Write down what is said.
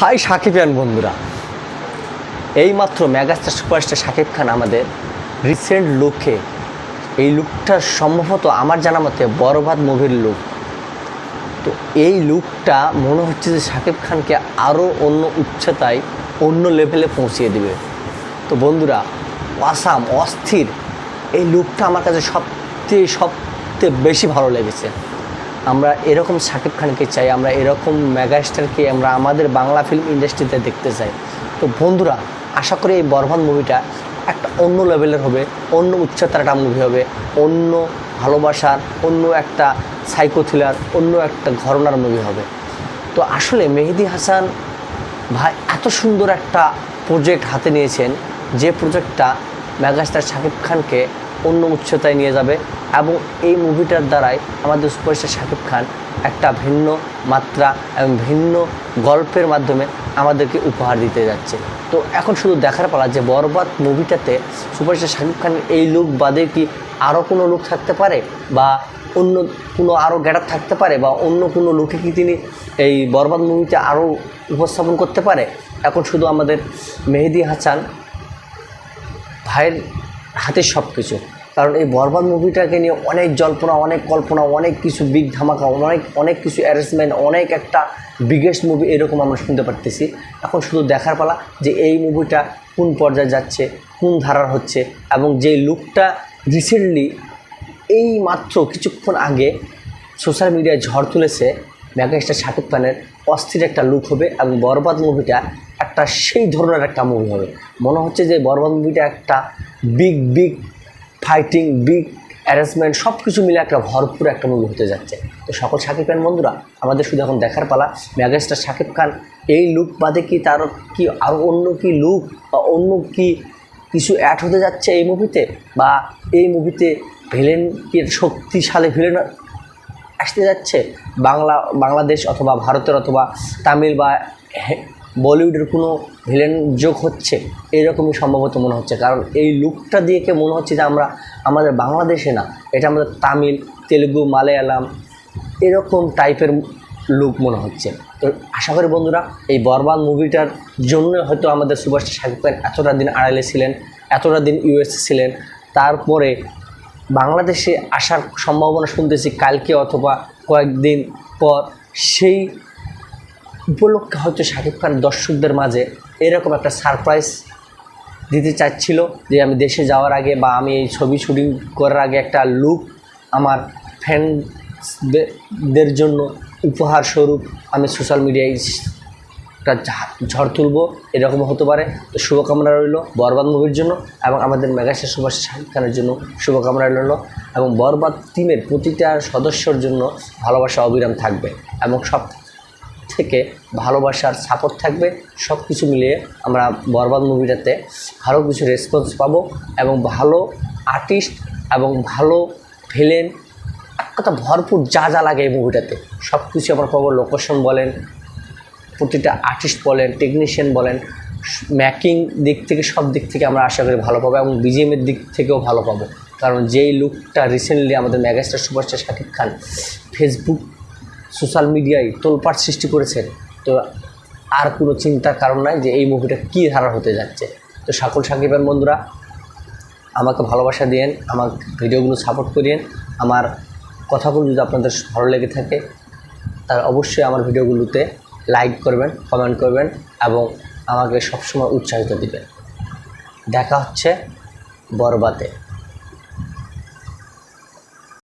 High সাকিবিয়ান বন্ধুরা। এইমাত্র megastar superstar Shakib খান আমাদের রিসেন্ট লুকে এই লুকটা সম্ভবত আমার জানা মতে বরবাদ মুভির লুক তো এই লুকটা মনে হচ্ছে যে শাকিব খানকে আরও অন্য উচ্চতায়, অন্য লেভেলে পৌঁছিয়ে দেবে। তো বন্ধুরা, অসাম, অস্থির, এই লুকটা আমার কাছে সবচেয়ে সবচেয়ে বেশি ভালো লেগেছে। আমরা এরকম শাকিব খানকে চাই, আমরা এরকম মেগাস্টারকে আমরা আমাদের বাংলা ফিল্ম ইন্ডাস্ট্রিতে দেখতে চাই। তো বন্ধুরা, আশা করি এই বরবাদ মুভিটা একটা অন্য লেভেলের হবে, অন্য উচ্চতার একটা মুভি হবে, অন্য ভালোবাসার, অন্য একটা সাইকো থ্রিলার অন্য একটা ঘরনার মুভি হবে। তো আসলে মেহেদি হাসান ভাই এত সুন্দর একটা প্রজেক্ট হাতে নিয়েছেন, যে প্রজেক্টটা মেগাস্টার শাকিব খানকে অন্য উচ্চতায় নিয়ে যাবে এবং এই মুভিটার দ্বারাই আমাদের সুপারস্টার শাকিব খান একটা ভিন্ন মাত্রা এবং ভিন্ন গল্পের মাধ্যমে আমাদেরকে উপহার দিতে যাচ্ছে। তো এখন শুধু দেখার পালা যে বরবাদ মুভিটাতে সুপারস্টার শাকিব খানের এই লুক বাদে কি আরও কোনো লুক থাকতে পারে? বা অন্য কোনো আরও গ্যাটার থাকতে পারে? বা অন্য কোনো লুকে কি তিনি এই বরবাদ মুভিতে আরও উপস্থাপন করতে পারে? এখন শুধু আমাদের মেহেদি হাসান ভাইয়ের হাতে সব কিছু কারণ এই বরবাদ মুভিটাকে নিয়ে অনেক জল্পনা, অনেক কল্পনা, অনেক কিছু বিগ ধামাকা, অনেক অনেক কিছু অ্যারেঞ্জমেন্ট অনেক একটা বিগেস্ট মুভি এরকম আমরা শুনতে পারতেছি। এখন শুধু দেখার পালা যে এই মুভিটা কোন পর্যায়ে যাচ্ছে, কোন ধারার হচ্ছে এবং যে লুকটা রিসেন্টলি এই মাত্র কিছুক্ষণ আগে সোশ্যাল মিডিয়ায় ঝড় তুলেছে মেগাস্টার শাকিব খানের অস্থির একটা লুক হবে এবং বরবাদ মুভিটা একটা সেই ধরনের একটা মুভি হবে। মনে হচ্ছে যে বরবাদ মুভিটা একটা big big fighting big arrangement সব কিছু মিলে একটা ভরপুর একটা মুভি হতে যাচ্ছে। তো সকল শাকিব খান বন্ধুরা, আমাদের শুধু এখন দেখার পালা মেগাস্টার শাকিব খান, এই লুক বাদে কি তার কি আরও অন্য কি লুক বা অন্য কি কিছু অ্যাড হতে যাচ্ছে এই মুভিতে বা এই মুভিতে ভিলেন কি শক্তিশালী ভিলেন আসতে যাচ্ছে, বাংলা, বাংলাদেশ অথবা ভারতের অথবা তামিল বা বলিউডের কোনো ভিলেন যোগ হচ্ছে, এরকমই সম্ভবত মনে হচ্ছে। কারণ এই লুকটা দিয়ে কে মনে হচ্ছে যে আমরা, আমাদের বাংলাদেশে না, এটা আমাদের তামিল, তেলেগু, মালায়ালাম, এরকম টাইপের লুক মনে হচ্ছে। তো আশা করি বন্ধুরা, এই বরবাদ মুভিটার জন্য হয়তো আমাদের সুভাষ শাকিব খান এতটা দিন আড়ালে ছিলেন, এতটা দিন ইউএসএ ছিলেন, তারপরে বাংলাদেশে আসার সম্ভাবনা শুনতেছি কালকে অথবা কয়েকদিন পর। সেই উপলক্ষে হয়তো শাকিব খান দর্শকদের মাঝে এরকম একটা সারপ্রাইজ দিতে চাচ্ছিল যে আমি দেশে যাওয়ার আগে বা আমি এই ছবি শুটিং করার আগে একটা লুক আমার ফ্যানদের জন্য উপহার স্বরূপ আমি সোশ্যাল মিডিয়ায় একটা ঝড় তুলবো, এরকম হতে পারে। তো শুভকামনা রইল বরবাদ মুভির জন্য এবং আমাদের মেগাস্টার সুভাষ শাকিব খানের জন্য শুভকামনা রইল এবং বরবাদ টিমের প্রতিটা সদস্যর জন্য ভালোবাসা অবিরাম থাকবে এবং সব থেকে ভালোবাসার সাপোর্ট থাকবে। সব কিছু মিলিয়ে আমরা বরবাদ মুভিটাতে ভালো কিছু রেসপন্স পাবো এবং ভালো আর্টিস্ট এবং ভালো ভিলেন এক কথা ভরপুর যা যা লাগে এই মুভিটাতে। সব কিছু আমরা পাবো লোকেশন বলেন প্রতিটা আর্টিস্ট বলেন টেকনিশিয়ান বলেন ম্যাকিং দিক থেকে সব দিক থেকে আমরা আশা করি ভালো পাবো এবং বিজিএমের দিক থেকেও ভালো পাবো। কারণ যেই লুকটা রিসেন্টলি আমাদের megastar superstar Shakib Khan Facebook social মিডিয়ায় তোলপাট সৃষ্টি করেছেন তো আর কোনো চিন্তার কারণ নাই যে এই মুভিটা কী ধারা হতে যাচ্ছে। তো সকল সাকিবের বন্ধুরা, আমাকে ভালোবাসা দিয়েন, আমার ভিডিওগুলো সাপোর্ট করিয়েন। আমার কথাগুলো যদি আপনাদের ভালো লেগে থাকে, তাহলে অবশ্যই আমার ভিডিওগুলোতে লাইক করবেন কমেন্ট করবেন এবং আমাকে সবসময় উৎসাহিত দিবেন। দেখা হচ্ছে বরবাতে